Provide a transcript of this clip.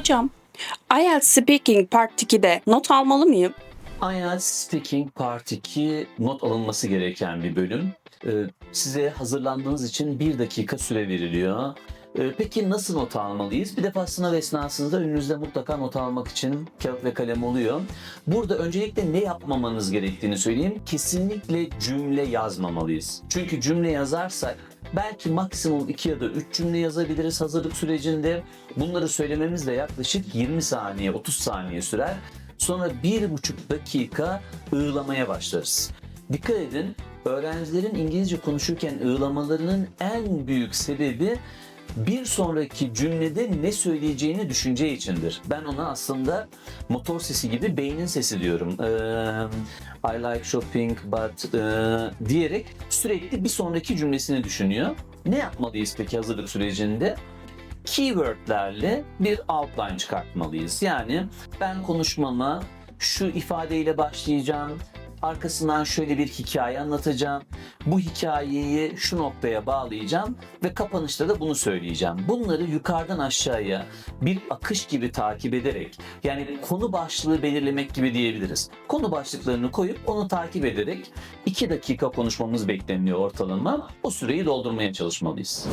Hocam, IELTS Speaking Part 2'de not almalı mıyım? IELTS Speaking Part 2 not alınması gereken bir bölüm. Ee, Size hazırlandığınız için bir dakika süre veriliyor. Ee, Peki nasıl not almalıyız? Bir defa sınav esnasında önünüzde mutlaka not almak için kağıt ve kalem oluyor. Burada öncelikle ne yapmamanız gerektiğini söyleyeyim. Kesinlikle cümle yazmamalıyız. Çünkü cümle yazarsak belki maksimum 2 ya da 3 cümle yazabiliriz hazırlık sürecinde. Bunları söylememiz de yaklaşık 20 saniye, 30 saniye sürer. Sonra bir buçuk dakika ığlamaya başlarız. Dikkat edin, öğrencilerin İngilizce konuşurken ığlamalarının en büyük sebebi bir sonraki cümlede ne söyleyeceğini düşüneceği içindir. Ben ona aslında motor sesi gibi beynin sesi diyorum. I like shopping but diyerek sürekli bir sonraki cümlesini düşünüyor. Ne yapmalıyız peki hazırlık sürecinde? keywordlerle bir outline çıkartmalıyız. Yani ben konuşmama şu ifadeyle başlayacağım. Arkasından şöyle bir hikaye anlatacağım. Bu hikayeyi şu noktaya bağlayacağım ve kapanışta da bunu söyleyeceğim. Bunları yukarıdan aşağıya bir akış gibi takip ederek yani konu başlığı belirlemek gibi diyebiliriz. Konu başlıklarını koyup onu takip ederek 2 dakika konuşmamız bekleniyor ortalama. O süreyi doldurmaya çalışmalıyız.